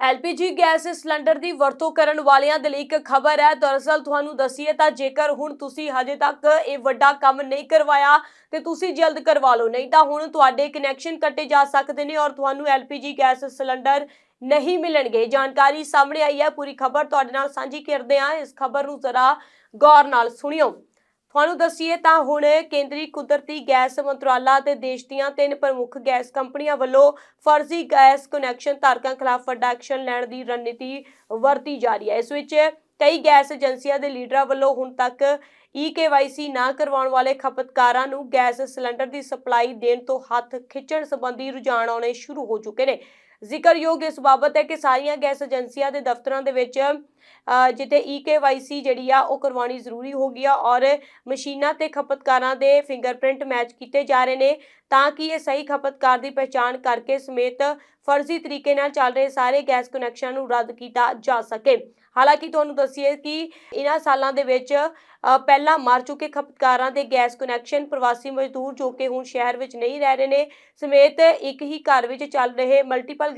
LPG gas cylinder ਦੀ ਵਰਤੋਂ ਕਰਨ ਵਾਲਿਆਂ ਦੇ ਲਈ ਇੱਕ ਖਬਰ ਹੈ। ਦਰਅਸਲ ਤੁਹਾਨੂੰ ਦਸੀਏ ਤਾਂ ਜੇਕਰ ਹੁਣ ਤੁਸੀਂ ਹਜੇ ਤੱਕ ਇਹ ਵੱਡਾ ਕੰਮ ਨਹੀਂ ਕਰਵਾਇਆ ਤੇ ਤੁਸੀਂ ਜਲਦ ਕਰਵਾ ਲਓ, ਨਹੀਂ ਤਾਂ ਹੁਣ ਤੁਹਾਡੇ ਕਨੈਕਸ਼ਨ ਕੱਟੇ ਜਾ ਸਕਦੇ ਨੇ ਔਰ ਤੁਹਾਨੂੰ ਐਲਪੀਜੀ ਗੈਸ ਸਿਲੰਡਰ ਨਹੀਂ ਮਿਲਣਗੇ। ਜਾਣਕਾਰੀ ਸਾਹਮਣੇ ਆਈ ਹੈ। ਪੂਰੀ ਖਬਰ ਤੁਹਾਡੇ ਨਾਲ ਸਾਂਝੀ ਕਰਦੇ ਹਾਂ। ਇਸ ਖਬਰ ਨੂੰ ਜ਼ਰਾ ਗੌਰ ਨਾਲ ਸੁਣਿਓ। ਤੁਹਾਨੂੰ ਦੱਸੀਏ ਤਾਂ ਹੁਣ ਕੇਂਦਰੀ ਕੁਦਰਤੀ ਗੈਸ ਮੰਤਰਾਲਾ ਤੇ ਦੇਸ਼ ਦੀਆਂ ਤਿੰਨ ਪ੍ਰਮੁੱਖ ਗੈਸ ਕੰਪਨੀਆਂ ਵੱਲੋਂ ਫਰਜ਼ੀ ਗੈਸ ਕਨੈਕਸ਼ਨ ਧਾਰਕਾਂ ਖਿਲਾਫ ਵੱਡਾ ਐਕਸ਼ਨ ਲੈਣ ਦੀ ਰਣਨੀਤੀ ਵਰਤੀ ਜਾ ਰਹੀ ਹੈ। ਇਸ ਵਿੱਚ ਕਈ ਗੈਸ ਏਜੰਸੀਆਂ ਦੇ ਲੀਡਰਾਂ ਵੱਲੋਂ ਹੁਣ ਤੱਕ ਈ ਨਾ ਕਰਵਾਉਣ ਵਾਲੇ ਖਪਤਕਾਰਾਂ ਨੂੰ ਗੈਸ ਸਿਲੰਡਰ ਦੀ ਸਪਲਾਈ ਦੇਣ ਤੋਂ ਹੱਥ ਖਿੱਚਣ ਸੰਬੰਧੀ ਰੁਝਾਨ ਆਉਣੇ ਸ਼ੁਰੂ ਹੋ ਚੁੱਕੇ ਨੇ। ਜ਼ਿਕਰਯੋਗ ਇਸ ਬਾਬਤ ਹੈ ਕਿ ਸਾਰੀਆਂ ਗੈਸ ਏਜੰਸੀਆਂ ਦੇ ਦਫ਼ਤਰਾਂ ਦੇ ਵਿੱਚ ਜਿੱਥੇ ਈ ਜਿਹੜੀ ਆ, ਉਹ ਕਰਵਾਉਣੀ ਜ਼ਰੂਰੀ ਹੋ ਗਈ ਆ ਔਰ ਮਸ਼ੀਨਾਂ ਤੇ ਖਪਤਕਾਰਾਂ ਦੇ ਫਿੰਗਰਪ੍ਰਿੰਟ ਮੈਚ ਕੀਤੇ ਜਾ ਰਹੇ ਨੇ ਤਾਂ ਕਿ ਇਹ ਸਹੀ ਖਪਤਕਾਰ ਦੀ ਪਹਿਚਾਣ ਕਰਕੇ ਸਮੇਤ ਫਰਜ਼ੀ ਤਰੀਕੇ ਨਾਲ ਚੱਲ ਰਹੇ ਸਾਰੇ ਗੈਸ ਕਨੈਕਸ਼ਨ ਨੂੰ ਰੱਦ ਕੀਤਾ ਜਾ ਸਕੇ। ਹਾਲਾਂਕਿ ਤੁਹਾਨੂੰ ਦੱਸੀਏ ਕਿ ਇਹਨਾਂ ਸਾਲਾਂ ਦੇ ਵਿੱਚ ਪਹਿਲਾਂ ਮਰ ਚੁੱਕੇ ਖਪਤਕਾਰਾਂ ਦੇ ਗੈਸ ਕਨੈਕਸ਼ਨ ਪ੍ਰਵਾਸੀ ਮਜ਼ਦੂਰ ਜੋ ਕਿ ਹੁਣ ਸ਼ਹਿਰ ਵਿੱਚ ਨਹੀਂ ਰਹਿ ਰਹੇ ਨੇ, ਸਮੇਤ ਇੱਕ ਹੀ ਘਰ ਵਿੱਚ ਚੱਲ ਰਹੇ ਮਲਟੀਪਲ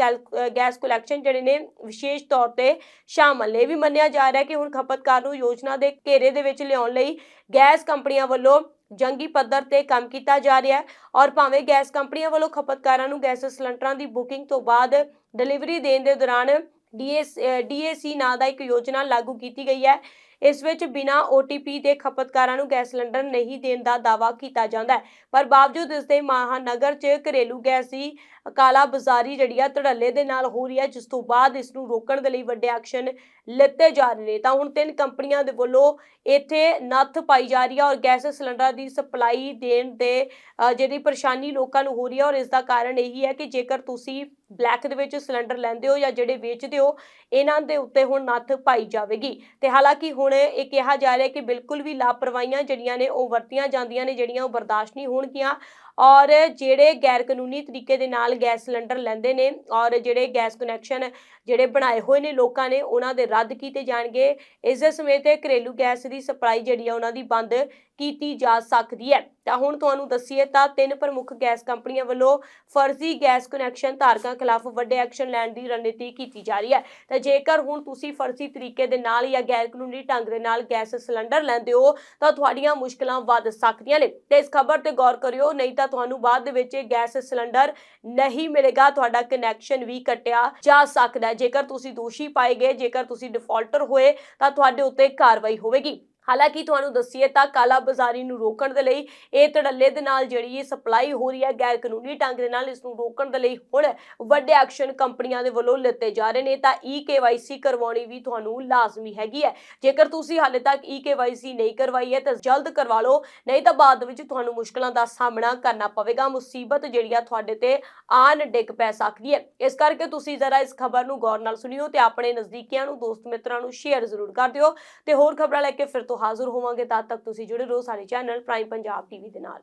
ਗੈਸ ਕਲੈਕਸ਼ਨ ਜਿਹੜੇ ਨੇ ਵਿਸ਼ੇਸ਼ ਤੌਰ ਤੇ ਸ਼ਾਮਲ ਨੇ। ਇਹ ਵੀ ਮੰਨਿਆ ਜਾ ਰਿਹਾ ਕਿ ਹੁਣ ਖਪਤਕਾਰ ਨੂੰ ਯੋਜਨਾ ਦੇ ਘੇਰੇ ਦੇ ਵਿੱਚ ਲਿਆਉਣ ਲਈ ਗੈਸ ਕੰਪਨੀਆਂ ਵੱਲੋਂ ਜੰਗੀ ਪੱਧਰ ਤੇ ਕੰਮ ਕੀਤਾ ਜਾ ਰਿਹਾ ਹੈ ਔਰ ਭਾਵੇਂ ਗੈਸ ਕੰਪਨੀਆਂ ਵੱਲੋਂ ਖਪਤਕਾਰਾਂ ਨੂੰ ਗੈਸ ਸਿਲੰਡਰਾਂ ਦੀ ਬੁਕਿੰਗ ਤੋਂ ਬਾਅਦ ਡਿਲੀਵਰੀ ਦੇਣ ਦੇ ਦੌਰਾਨ ਡੀਐਸ ਡੀਏਸੀ ਨਾਂ ਦਾ ਇੱਕ ਯੋਜਨਾ ਲਾਗੂ ਕੀਤੀ ਗਈ ਹੈ। ਇਸ ਵਿੱਚ ਬਿਨਾ OTP ਦੇ ਖਪਤਕਾਰਾਂ ਨੂੰ ਗੈਸ ਸਿਲੰਡਰ ਨਹੀਂ ਦੇਣ ਦਾ ਦਾਅਵਾ ਕੀਤਾ ਜਾਂਦਾ ਹੈ। ਪਰ ਬਾਵਜੂਦ ਇਸ ਦੇ ਮਹਾਨਗਰ 'ਚ ਘਰੇਲੂ ਗੈਸ ਦੀ ਕਾਲਾ ਬਾਜ਼ਾਰੀ ਜਿਹੜੀ ਆ ਧੜੱਲੇ ਦੇ ਨਾਲ ਹੋ ਰਹੀ ਹੈ, ਜਿਸ ਤੋਂ ਬਾਅਦ ਇਸ ਨੂੰ ਰੋਕਣ ਦੇ ਲਈ ਵੱਡੇ ਐਕਸ਼ਨ ਲਿੱਤੇ ਜਾ ਰਹੇ ਨੇ। ਤਾਂ ਹੁਣ ਤਿੰਨ ਕੰਪਨੀਆਂ ਦੇ ਵੱਲੋਂ ਇੱਥੇ ਨੱਥ ਪਾਈ ਜਾ ਰਹੀ ਹੈ ਔਰ ਗੈਸ ਸਿਲੰਡਰਾਂ ਦੀ ਸਪਲਾਈ ਦੇਣ ਦੇ ਜਿਹੜੀ ਪਰੇਸ਼ਾਨੀ ਲੋਕਾਂ ਨੂੰ ਹੋ ਰਹੀ ਹੈ ਔਰ ਇਸ ਦਾ ਕਾਰਨ ਇਹੀ ਹੈ ਕਿ ਜੇਕਰ ਤੁਸੀਂ ਬਲੈਕ ਦੇ ਵਿੱਚ ਸਿਲੰਡਰ ਲੈਂਦੇ ਹੋ ਜਾਂ ਜਿਹੜੇ ਵੇਚਦੇ ਹੋ, ਇਹਨਾਂ ਦੇ ਉੱਤੇ ਹੁਣ ਨੱਥ ਪਾਈ ਜਾਵੇਗੀ। ਤੇ ਹਾਲਾਂਕਿ ਹੁਣ ਇਹ ਕਿਹਾ ਜਾ ਰਿਹਾ ਕਿ ਬਿਲਕੁਲ ਵੀ ਲਾਪਰਵਾਹੀਆਂ ਜਿਹੜੀਆਂ ਨੇ, ਉਹ ਵਰਤੀਆਂ ਜਾਂਦੀਆਂ ਨੇ, ਜਿਹੜੀਆਂ ਉਹ ਬਰਦਾਸ਼ਤ ਨਹੀਂ ਹੋਣਗੀਆਂ। ਔਰ ਜਿਹੜੇ ਗੈਰ ਕਾਨੂੰਨੀ ਤਰੀਕੇ ਦੇ ਨਾਲ ਗੈਸ ਸਿਲੰਡਰ ਲੈਂਦੇ ਨੇ, ਔਰ ਜਿਹੜੇ ਗੈਸ ਕਨੈਕਸ਼ਨ ਜਿਹੜੇ ਬਣਾਏ ਹੋਏ ਨੇ ਲੋਕਾਂ ਨੇ, ਉਹਨਾਂ ਦੇ ਰੱਦ ਕੀਤੇ ਜਾਣਗੇ। ਇਸ ਦੇ ਸਮੇਤ ਘਰੇਲੂ ਗੈਸ ਦੀ ਸਪਲਾਈ ਜਿਹੜੀ ਆ, ਉਹਨਾਂ ਦੀ ਬੰਦ ਕੀਤੀ ਜਾ ਸਕਦੀ ਹੈ। ਤਾਂ ਹੁਣ ਤੁਹਾਨੂੰ ਦੱਸੀਏ ਤਾਂ ਤਿੰਨ ਪ੍ਰਮੁੱਖ ਗੈਸ ਕੰਪਨੀਆਂ ਵੱਲੋਂ ਫਰਜ਼ੀ ਗੈਸ ਕਨੈਕਸ਼ਨ ਧਾਰਕਾਂ ਖਿਲਾਫ ਵੱਡੇ ਐਕਸ਼ਨ ਲੈਣ ਦੀ ਰਣਨੀਤੀ ਕੀਤੀ ਜਾ ਰਹੀ ਹੈ। ਤਾਂ ਜੇਕਰ ਹੁਣ ਤੁਸੀਂ ਫਰਜ਼ੀ ਤਰੀਕੇ ਦੇ ਨਾਲ ਜਾਂ ਗੈਰ ਕਾਨੂੰਨੀ ਢੰਗ ਦੇ ਨਾਲ ਗੈਸ ਸਿਲੰਡਰ ਲੈਂਦੇ ਹੋ, ਤਾਂ ਤੁਹਾਡੀਆਂ ਮੁਸ਼ਕਲਾਂ ਵੱਧ ਸਕਦੀਆਂ ਨੇ। ਤੇ ਇਸ ਖਬਰ ਤੇ ਗੌਰ ਕਰਿਓ, ਨਹੀਂ ਤਾਂ ਤੁਹਾਨੂੰ ਬਾਅਦ ਦੇ ਵਿੱਚ ਗੈਸ ਸਿਲੰਡਰ ਨਹੀਂ ਮਿਲੇਗਾ, ਤੁਹਾਡਾ ਕਨੈਕਸ਼ਨ ਵੀ ਕੱਟਿਆ ਜਾ ਸਕਦਾ ਜੇਕਰ ਤੁਸੀਂ ਦੋਸ਼ੀ ਪਾਏ ਗਏ, ਜੇਕਰ ਤੁਸੀਂ ਡਿਫਾਲਟਰ ਹੋਏ, ਤਾਂ ਤੁਹਾਡੇ ਉੱਤੇ ਕਾਰਵਾਈ ਹੋਵੇਗੀ। ਹਾਲਾਂਕਿ ਤੁਹਾਨੂੰ ਦੱਸੀਏ ਤਾਂ ਕਾਲਾ ਬਾਜ਼ਾਰੀ ਨੂੰ ਰੋਕਣ ਦੇ ਲਈ ਇਹ ਧੜੱਲੇ ਦੇ ਨਾਲ ਜਿਹੜੀ ਇਹ ਸਪਲਾਈ ਹੋ ਰਹੀ ਹੈ, ਗੈਰ ਕਾਨੂੰਨੀ ਢੰਗ ਦੇ ਨਾਲ ਇਸ ਨੂੰ ਰੋਕਣ ਦੇ ਲਈ ਹੁਣ ਵੱਡੇ ਐਕਸ਼ਨ ਕੰਪਨੀਆਂ ਦੇ ਵੱਲੋਂ ਲਿੱਤੇ ਜਾ ਰਹੇ ਨੇ, ਤਾਂ ਈ ਕਰਵਾਉਣੀ ਵੀ ਤੁਹਾਨੂੰ ਲਾਜ਼ਮੀ ਹੈਗੀ ਹੈ। ਜੇਕਰ ਤੁਸੀਂ ਹਾਲੇ ਤੱਕ ਈ ਨਹੀਂ ਕਰਵਾਈ ਹੈ, ਤਾਂ ਜਲਦ ਕਰਵਾ ਲਓ, ਨਹੀਂ ਤਾਂ ਬਾਅਦ ਵਿੱਚ ਤੁਹਾਨੂੰ ਮੁਸ਼ਕਲਾਂ ਦਾ ਸਾਹਮਣਾ ਕਰਨਾ ਪਵੇਗਾ, ਮੁਸੀਬਤ ਜਿਹੜੀ ਆ ਤੁਹਾਡੇ ਤੇ ਆਨ ਡਿੱਗ ਪੈ ਸਕਦੀ ਹੈ। ਇਸ ਕਰਕੇ ਤੁਸੀਂ ਜ਼ਰਾ ਇਸ ਖਬਰ ਨੂੰ ਗੌਰ ਨਾਲ ਸੁਣਿਓ ਤੇ ਆਪਣੇ ਨਜ਼ਦੀਕੀਆਂ ਨੂੰ, ਦੋਸਤ ਮਿੱਤਰਾਂ ਨੂੰ ਸ਼ੇਅਰ ਜ਼ਰੂਰ ਕਰ ਦਿਓ। ਤੇ ਹੋਰ ਖਬਰਾਂ ਲੈ ਕੇ ਫਿਰ ਤੋਂ ਹਾਜ਼ਰ ਹੋਵਾਂਗੇ ਤਦ ਤੱਕ ਤੁਸੀਂ ਜੁੜੇ ਰਹੋ ਸਾਡੇ ਚੈਨਲ ਪ੍ਰਾਈਮ ਪੰਜਾਬ ਟੀਵੀ ਦੇ ਨਾਲ।